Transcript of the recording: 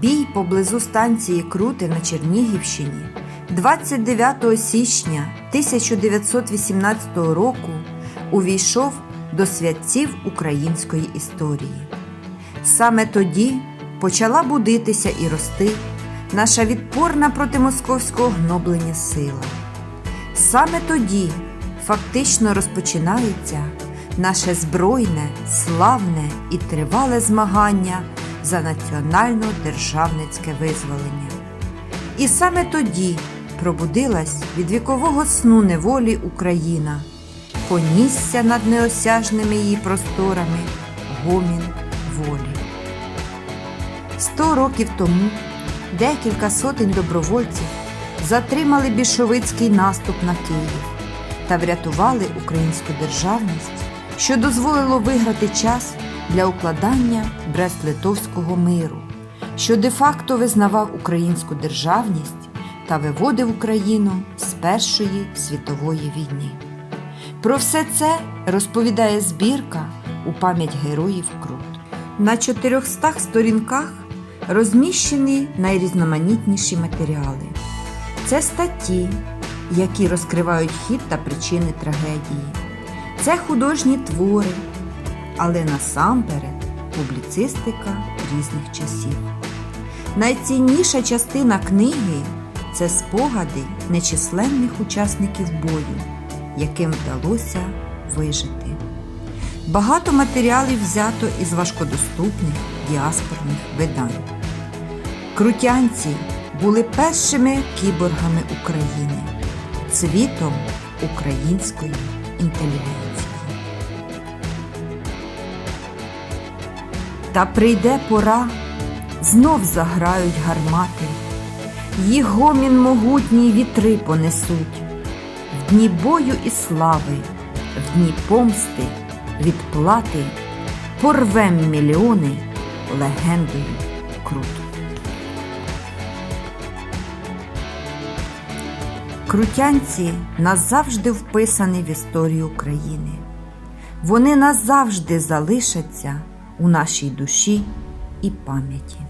Бій поблизу станції Крути на Чернігівщині 29 січня 1918 року увійшов до святців української історії. Саме тоді почала будитися і рости наша відпорна проти московського гноблення сила. Саме тоді фактично розпочинається наше збройне, славне і тривале змагання за національно-державницьке визволення. І саме тоді пробудилась від вікового сну неволі Україна, понісся над неосяжними її просторами гомін волі. Сто років тому декілька сотень добровольців затримали більшовицький наступ на Київ та врятували українську державність, що дозволило виграти час для укладання Брест-Литовського миру, що де-факто визнавав українську державність та виводив Україну з Першої світової війни. Про все це розповідає збірка у пам'ять героїв Крут. На 400 сторінках розміщені найрізноманітніші матеріали. Це статті, які розкривають хід та причини трагедії. Це художні твори, але насамперед публіцистика різних часів. Найцінніша частина книги це спогади нечисленних учасників бою, яким вдалося вижити. Багато матеріалів взято із важкодоступних діаспорних видань. Крутянці були першими кіборгами України, цвітом української інтелігенції. Та прийде пора, знов заграють гармати, їх гомін могутній вітри понесуть, в дні бою і слави, в дні помсти, відплати, порвем мільйони легендою круто. Крутянці назавжди вписані в історію України. Вони назавжди залишаться у нашій душі і пам'яті.